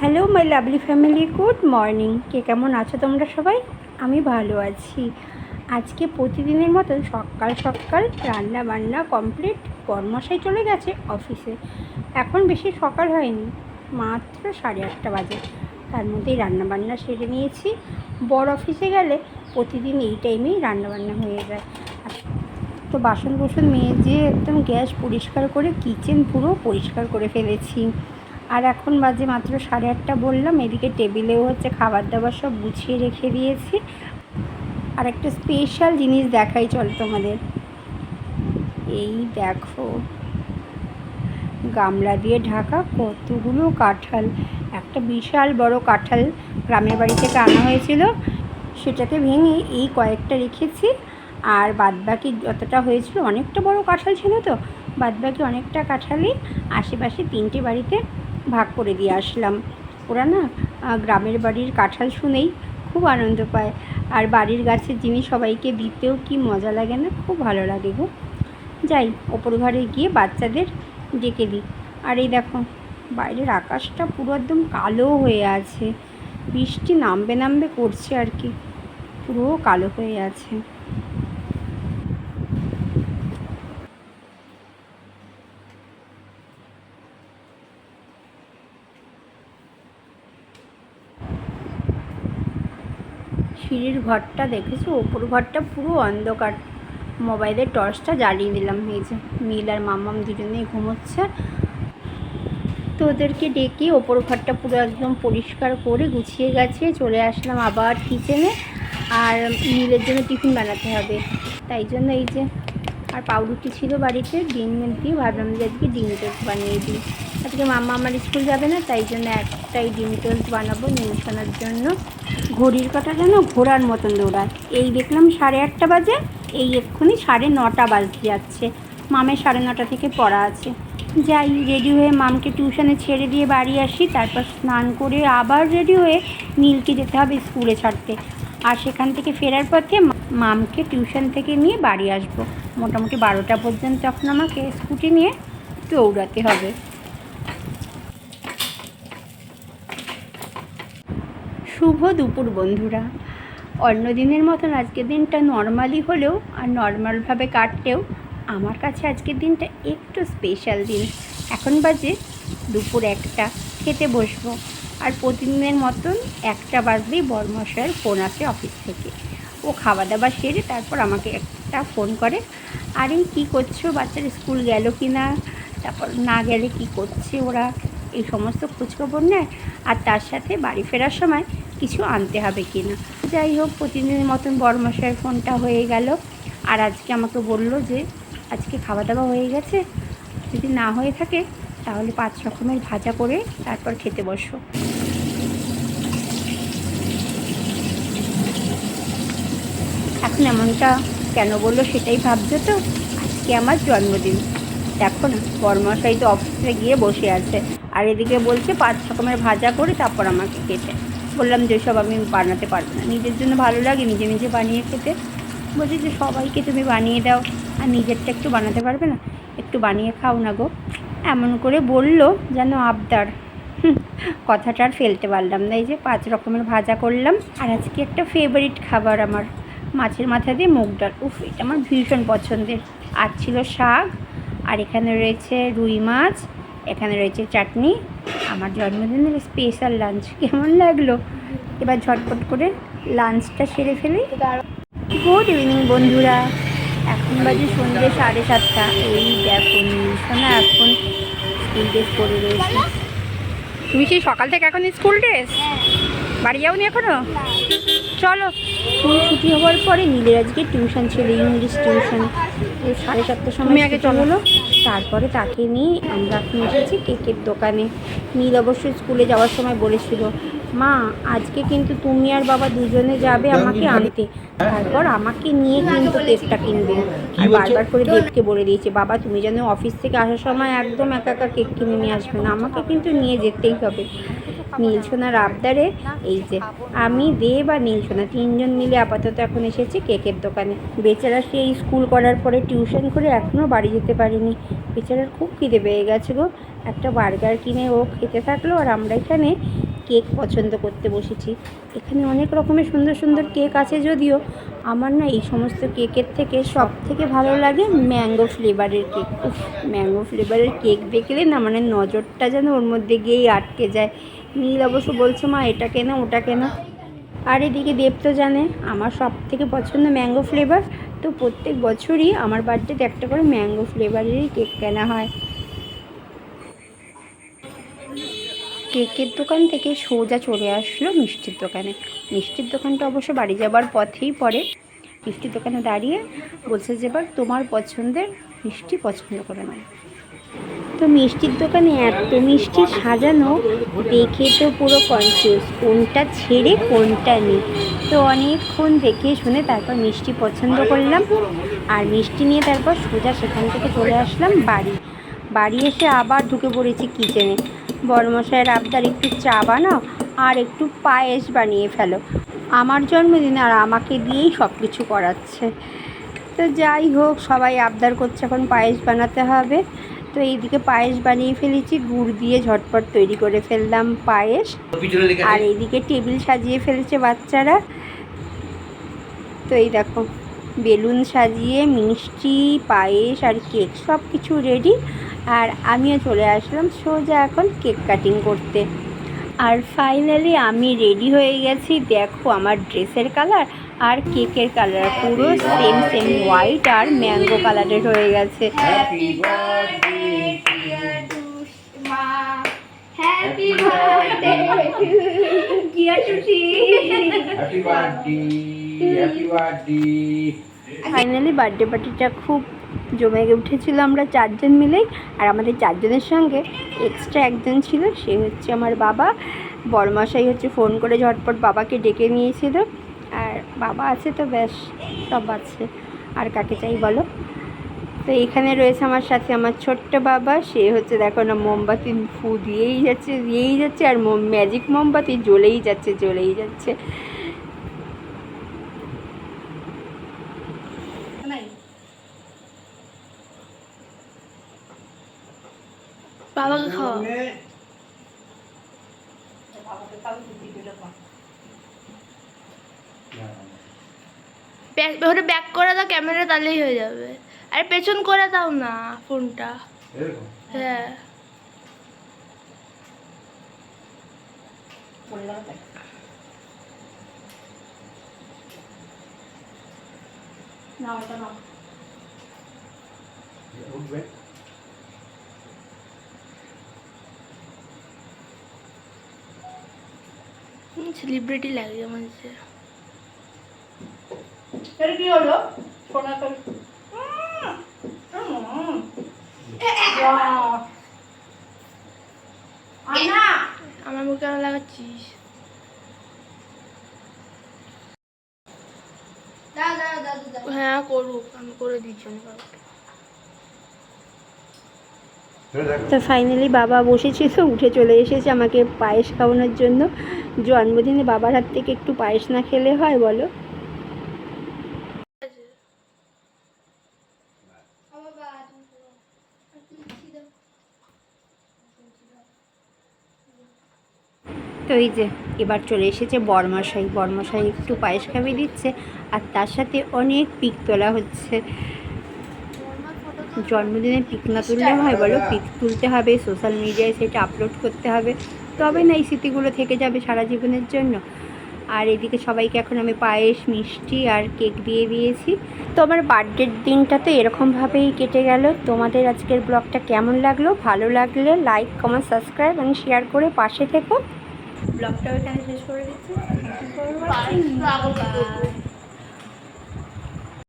Hello my lovely family good morning কে কেমন আছো তোমরা সবাই? আমি ভালো আছি। আজকে প্রতিদিনের মতন সকাল সকাল রান্না বান্না কমপ্লিট কর্মশাই চলে গেছে অফিসে এখন বেশি সকাল হয়নি, মাত্র সাড়ে আটটা বাজে। তার মধ্যেই রান্নাবান্না সেরে নিয়েছি। বড় অফিসে গেলে প্রতিদিন এই টাইমেই রান্নাবান্না হয়ে যায়। তো বাসন কোসন মেজে একদম গ্যাস পরিষ্কার করে কিচেন পুরো পরিষ্কার করে ফেলেছি। আর এখন বাজে মাত্র সাড়ে আটটা বললাম, এদিকে টেবিলেও হচ্ছে খাবার দাবার সব গুছিয়ে রেখে দিয়েছি। আর একটা স্পেশাল জিনিস দেখাই, চল তোমাদের। এই দেখো, গামলা দিয়ে ঢাকা কতগুলো কাঁঠাল। একটা বিশাল বড় কাঁঠাল গ্রামের বাড়ি থেকে আনা হয়েছিল। সেটাকে ভেঙে এই কয়েকটা রেখেছি। আর বাদবাকি যতটা হয়েছিল, অনেকটা বড় কাঁঠাল ছিল তো, বাদবাকি অনেকটা কাঁঠালই আশেপাশে তিনটে বাড়িতে ভাগ করে দিয়ে আসলাম। ওরা না গ্রামের বাড়ির কাঁঠাল শুনেই খুব আনন্দ পায়। আর বাড়ির গাছের জিনিস সবাইকে দিতেও কি মজা লাগে না? খুব ভালো লাগে গো। যাই, ওপর ঘরে গিয়ে বাচ্চাদের ডেকে দিই। আর এই দেখো, বাইরের আকাশটা পুরো একদম কালো হয়ে আছে। বৃষ্টি নামবে নামবে করছে আর কি। পুরো কালো হয়ে আছে। সিঁড়ির ঘরটা দেখেছ? ওপর ঘরটা পুরো অন্ধকার। মোবাইলের টর্চটা জ্বালিয়ে দিলাম, এই যে মিল আর মামাম দুজনেই ঘুমোচ্ছে। তো ওদেরকে ডেকে ওপর ঘরটা পুরো একদম পরিষ্কার করে গুছিয়ে গেছে, চলে আসলাম আবার কিচেনে আর মিলের জন্য টিফিন বানাতে হবে। তাই জন্য এই যে আর পাউরুটি ছিল বাড়িতে, ডিম দিয়ে ভাবলাম যে আজকে ডিম টোস্ট বানিয়ে দিই। আজকে মাম্মা আমার স্কুল যাবে না, তাই জন্য একটাই ডিম টোস্ট বানাবো নিমশানার জন্য। ঘড়ির কথা যেন ঘোড়ার মতন দৌড়ায়। এই দেখলাম সাড়ে আটটা বাজে, এই এক্ষুনি সাড়ে নটা বাজতে যাচ্ছে। মামের সাড়ে নটা থেকে পড়া আছে। যাই রেডি হয়ে মামকে টিউশনে ছেড়ে দিয়ে বাড়ি আসি, তারপর স্নান করে আবার রেডি হয়ে নীলকে যেতে হবে স্কুলে ছাড়তে। আর সেখান থেকে ফেরার পথে মামকে টিউশন থেকে নিয়ে বাড়ি আসব। মোটামুটি বারোটা পর্যন্ত তখন আমাকে স্কুটি নিয়ে দৌড়াতে হবে। শুভ দুপুর বন্ধুরা। অন্য দিনের মতন আজকের দিনটা নর্মালি হলেও আর নর্মালভাবে কাটলেও আমার কাছে আজকের দিনটা একটু স্পেশাল দিন। এখন বাজে দুপুর একটা, খেতে বসবো। আর প্রতিদিনের মতন একটা বাজলেই বরমশাইয়ের ফোন আসে অফিস থেকে। ও খাওয়া দাওয়া সেরে তারপর আমাকে একটা ফোন করে আর কী করছ? বাচ্চার স্কুল গেল কি না তারপর না গেলে কি করছে ওরা? এই সমস্ত খোঁজখবর নেয়। আর তার সাথে বাড়ি ফেরার সময় কিছু আনতে হবে কি না। যাই হোক, প্রতিদিনের মতন বড়মশাইয়ের ফোনটা হয়ে গেল। আর আজকে আমাকে বলল যে, আজকে খাওয়া দাওয়া হয়ে গেছে। যদি না হয়ে থাকে, তাহলে পাঁচ রকমের ভাজা করে তারপর খেতে বসো। এখন এমনটা কেন বলল সেটাই ভাবছ তো? আজকে আমার জন্মদিন। দেখো না বর্মশাই তো অফিসে গিয়ে বসে আছে। আর এদিকে বলছে পাঁচ রকমের ভাজা করে তারপর আমাকে খেতে। বললাম যে সব আমি বানাতে পারব না। নিজের জন্য ভালো লাগে, নিজে নিজে বানিয়ে খেতে। বলছি যে সবাইকে তুমি বানিয়ে দাও। আর নিজেরটা একটু বানাতে পারবে না? একটু বানিয়ে খাও না গো। এমন করে বলল যেন আবদার। কথাটা আর ফেলতে পারলাম না। এই যে পাঁচ রকমের ভাজা করলাম। আর আজকে একটা ফেভারিট খাবার আমার। মাছের মাথা দিয়ে মুগ ডাল। উফ, এটা আমার ভীষণ পছন্দের। আর ছিল শাক। আর এখানে রয়েছে রুই মাছ। এখানে রয়েছে চাটনি। আমার জন্মদিনের স্পেশাল লাঞ্চ কেমন লাগল? এবার ঝটপট করে লাঞ্চটা সেরে ফেলি। গুড ইভিনিং বন্ধুরা। এখন বাজে সন্ধ্যে সাড়ে সাতটা। এই দেখো নিশানা এখন স্কুল ড্রেস পরে রয়েছে। তুমি সেই সকাল থেকে এখন স্কুল ড্রেস বাড়ি যাওনি এখনও? চলো স্কুল ছুটি হওয়ার পরে নীলের আজকে টিউশন ছিল ইংলিশ টিউশন সাড়ে সাতটার সময় আগে চলো। তারপরে তাকে নিয়ে আমরা এখন এসেছি কেকের দোকানে। নীল অবশ্যই স্কুলে যাওয়ার সময় বলেছিল মা আজকে কিন্তু তুমি আর বাবা দুজনে যাবে আমাকে আনতে। তারপর আমাকে নিয়ে কিন্তু কেকটা কিনবে। আর বারবার করে দেবকে বলে দিয়েছে বাবা তুমি যেন অফিস থেকে আসার সময় একদম একা একা কেক কিনে নিয়ে আসবে না আমাকে কিন্তু নিয়ে যেতেই হবে। নীলসোনার আবদারে, এই যে আমি দেব আর নীলসোনা, তিনজন মিলে আপাতত এখন এসেছি কেকের দোকানে। বেচারা সেই স্কুল করার পরে টিউশন করে এখনও বাড়ি যেতে পারিনি। বেচারার খুব খিদে পেয়ে গেছে গো। একটা বার্গার কিনে ও খেতে থাকল আর আমরা এখানে কেক পছন্দ করতে বসেছি। এখানে অনেক রকমের সুন্দর সুন্দর কেক আছে যদিও আমার না এই সমস্ত কেকের থেকে সব থেকে ভালো লাগে ম্যাঙ্গো ফ্লেভারের কেক। ম্যাঙ্গো ফ্লেভারের কেক দেখলে না মানে নজরটা যেন ওর মধ্যে গিয়েই আটকে যায়। নীল অবশ্য বলছে, মা, এটা কেনা, ওটা কেনা? আর এদিকে দেব তো জানে, আমার সব থেকে পছন্দ ম্যাঙ্গো ফ্লেভার। তো প্রত্যেক বছরই আমার বার্থডেতে একটা করে ম্যাঙ্গো ফ্লেভারেরই কেক কেনা হয়। কেকের দোকান থেকে সোজা চলে আসলো মিষ্টির দোকানে। মিষ্টির দোকানটা অবশ্য বাড়ি যাবার পথেই পড়ে। মিষ্টির দোকানে দাঁড়িয়ে বলছে যে, এবার তোমার পছন্দের মিষ্টি পছন্দ করে নাও। তো মিষ্টির দোকানে এত মিষ্টি সাজানো, দেখে তো পুরো কনফিউজ কোনটা ছেড়ে, কোনটা নেই? তো অনেকক্ষণ দেখে শুনে তারপর মিষ্টি পছন্দ করলাম। আর মিষ্টি নিয়ে তারপর সোজা সেখান থেকে চলে আসলাম বাড়ি। বাড়ি এসে আবার ঢুকে পড়েছি কিচেনে বড়মশাইয়ের আবদার, একটু চা বানাও আর একটু পায়েস বানিয়ে ফেলো। আমার জন্মদিন আর আমাকে দিয়েই সব কিছু করাচ্ছে। তো যাই হোক, সবাই আবদার করছে এখন পায়েস বানাতে হবে। তো এইদিকে পায়েস বানিয়ে ফেলেছি গুড় দিয়ে ঝটপট তৈরি করে ফেললাম পায়েস। আর এইদিকে টেবিল সাজিয়ে ফেলেছে বাচ্চারা। তো এই দেখো বেলুন সাজিয়ে মিষ্টি পায়েস আর কেক সব কিছু রেডি আর আমিও চলে আসলাম সোজা এখন কেক কাটিং করতে। আর ফাইনালি আমি রেডি হয়ে গেছি। দেখো আমার ড্রেসের কালার আর কেকের কালার পুরো সেম সেম হোয়াইট আর ম্যাঙ্গো কালারের হয়ে গেছে। হ্যাপি বার্থডে হ্যাপি বার্থডে কিয়া টুসি হ্যাপি বার্থডে ফাইনালি বার্থডে পার্টিটা খুব জমে উঠেছিল আমরা চারজন মিলেই আর আমাদের চারজনের সঙ্গে এক্সট্রা একজন ছিল সে হচ্ছে আমার বাবা। বড়মশাই হচ্ছে ফোন করে ঝটপট বাবাকে ডেকে নিয়েছিল। বাবা আছে তো ব্যাস সব আছে। আর কাকে চাই বলো? তো এখানে রয়েছে আমার সাথে আমার ছোট্ট বাবা সে হচ্ছে দেখো না মোমবাতি ফু দিয়েই যাচ্ছে দিয়েই যাচ্ছে আর ম্যাজিক মোমবাতি জ্বলেই যাচ্ছে জ্বলেই যাচ্ছে। বাবাকে খাওয়া ওটা ব্যাক করে দাও ক্যামেরা তাহলেই হয়ে যাবে। আর পেছন করে দাও না ফোনটা। হ্যাঁ। সেলিব্রিটি লাগে আমার যে কি হলো? সোনা তো আমার মুখে লাগাচ্ছিস। হ্যাঁ করুক। আমি করে দিচ্ছি তো ফাইনালি বাবা বসেছিল উঠে চলে এসেছে আমাকে পায়েস খাওয়ানোর জন্য। জন্মদিনে বাবার হাত থেকে একটু পায়েস না খেলে হয় বলো? তো এই যে এবার চলে এসেছে বরমশাই। বরমশাই একটু পায়েস খাইয়ে দিচ্ছে আর তার সাথে অনেক পিক তোলা হচ্ছে। জন্মদিনে পিক না তুললে হয় বলো? পিক তুলতে হবে, সোশ্যাল মিডিয়ায় সেটা আপলোড করতে হবে। তবে না, এই স্মৃতিগুলো থেকে যাবে সারা জীবনের জন্য। আর এদিকে সবাইকে এখন আমি পায়েস, মিষ্টি আর কেক দিয়ে দিয়েছি। তো আমার বার্থডের দিনটা তো এরকমভাবেই কেটে গেল। তোমাদের আজকের ব্লগটা কেমন লাগল? ভালো লাগলে লাইক, কমেন্ট, সাবস্ক্রাইব এবং শেয়ার করে পাশে থেকো। ব্লগটাও এখানে শেষ করে দিচ্ছি।